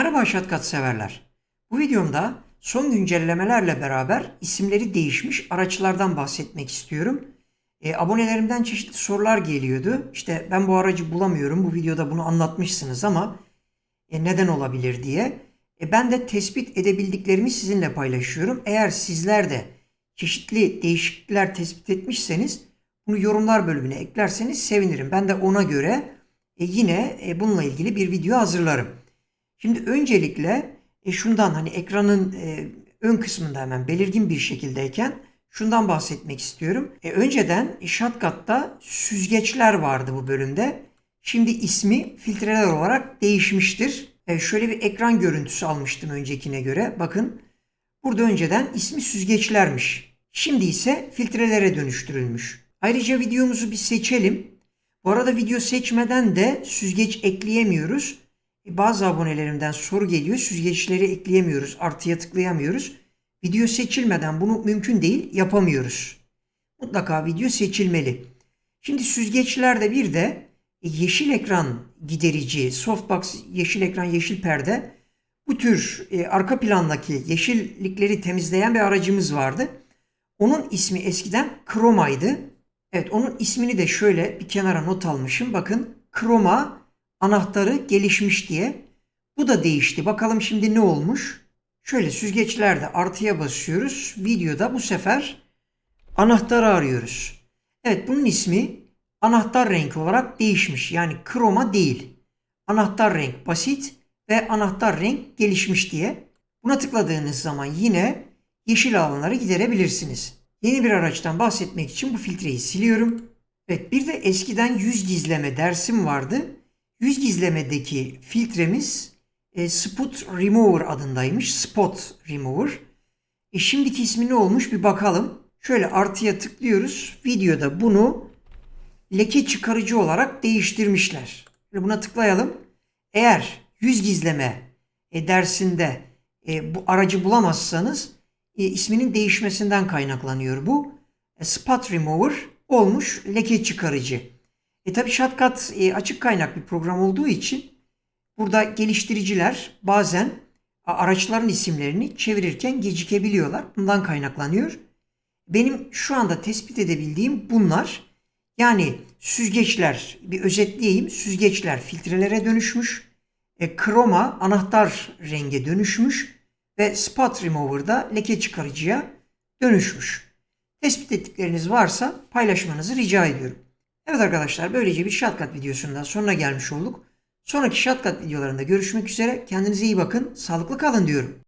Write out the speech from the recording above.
Merhaba Shotcut severler. Bu videomda son güncellemelerle beraber isimleri değişmiş araçlardan bahsetmek istiyorum. E, abonelerimden çeşitli sorular geliyordu. İşte ben bu aracı bulamıyorum. Bu videoda bunu anlatmışsınız ama e, neden olabilir diye. E, ben de tespit edebildiklerimi sizinle paylaşıyorum. Eğer sizler de çeşitli değişiklikler tespit etmişseniz bunu yorumlar bölümüne eklerseniz sevinirim. Ben de ona göre e, yine e, bununla ilgili bir video hazırlarım. Şimdi öncelikle e, şundan hani ekranın e, ön kısmında hemen belirgin bir şekildeyken şundan bahsetmek istiyorum. E, önceden Shotcut'ta süzgeçler vardı bu bölümde. Şimdi ismi filtreler olarak değişmiştir. E, şöyle bir ekran görüntüsü almıştım öncekine göre. Bakın burada önceden ismi süzgeçlermiş. Şimdi ise filtrelere dönüştürülmüş. Ayrıca videomuzu bir seçelim. Bu arada video seçmeden de süzgeç ekleyemiyoruz. Bazı abonelerimden soru geliyor. Süzgeçleri ekleyemiyoruz. Artıya tıklayamıyoruz. Video seçilmeden bunu mümkün değil yapamıyoruz. Mutlaka video seçilmeli. Şimdi süzgeçlerde bir de yeşil ekran giderici, softbox yeşil ekran yeşil perde bu tür e, arka plandaki yeşillikleri temizleyen bir aracımız vardı. Onun ismi eskiden Chroma'ydı. Evet onun ismini de şöyle bir kenara not almışım. Bakın Chroma anahtarı gelişmiş diye. Bu da değişti. Bakalım şimdi ne olmuş? Şöyle süzgeçlerde artıya basıyoruz. Videoda bu sefer anahtarı arıyoruz. Evet bunun ismi anahtar renk olarak değişmiş. Yani kroma değil. Anahtar renk basit ve anahtar renk gelişmiş diye. Buna tıkladığınız zaman yine yeşil alanları giderebilirsiniz. Yeni bir araçtan bahsetmek için bu filtreyi siliyorum. Evet bir de eskiden yüz gizleme dersim vardı. Yüz gizlemedeki filtremiz e, Spot Remover adındaymış. Spot Remover. E, şimdiki ismi ne olmuş bir bakalım. Şöyle artıya tıklıyoruz. Videoda bunu leke çıkarıcı olarak değiştirmişler. Şöyle buna tıklayalım. Eğer yüz gizleme e, dersinde e, bu aracı bulamazsanız e, isminin değişmesinden kaynaklanıyor bu. E, Spot Remover olmuş leke çıkarıcı. E tabi Shotcut e, açık kaynak bir program olduğu için burada geliştiriciler bazen araçların isimlerini çevirirken gecikebiliyorlar. Bundan kaynaklanıyor. Benim şu anda tespit edebildiğim bunlar. Yani süzgeçler bir özetleyeyim. Süzgeçler filtrelere dönüşmüş. E, kroma anahtar renge dönüşmüş ve spot remover'da leke çıkarıcıya dönüşmüş. Tespit ettikleriniz varsa paylaşmanızı rica ediyorum. Evet arkadaşlar böylece bir Shotcut videosundan sonuna gelmiş olduk. Sonraki Shotcut videolarında görüşmek üzere. Kendinize iyi bakın. Sağlıklı kalın diyorum.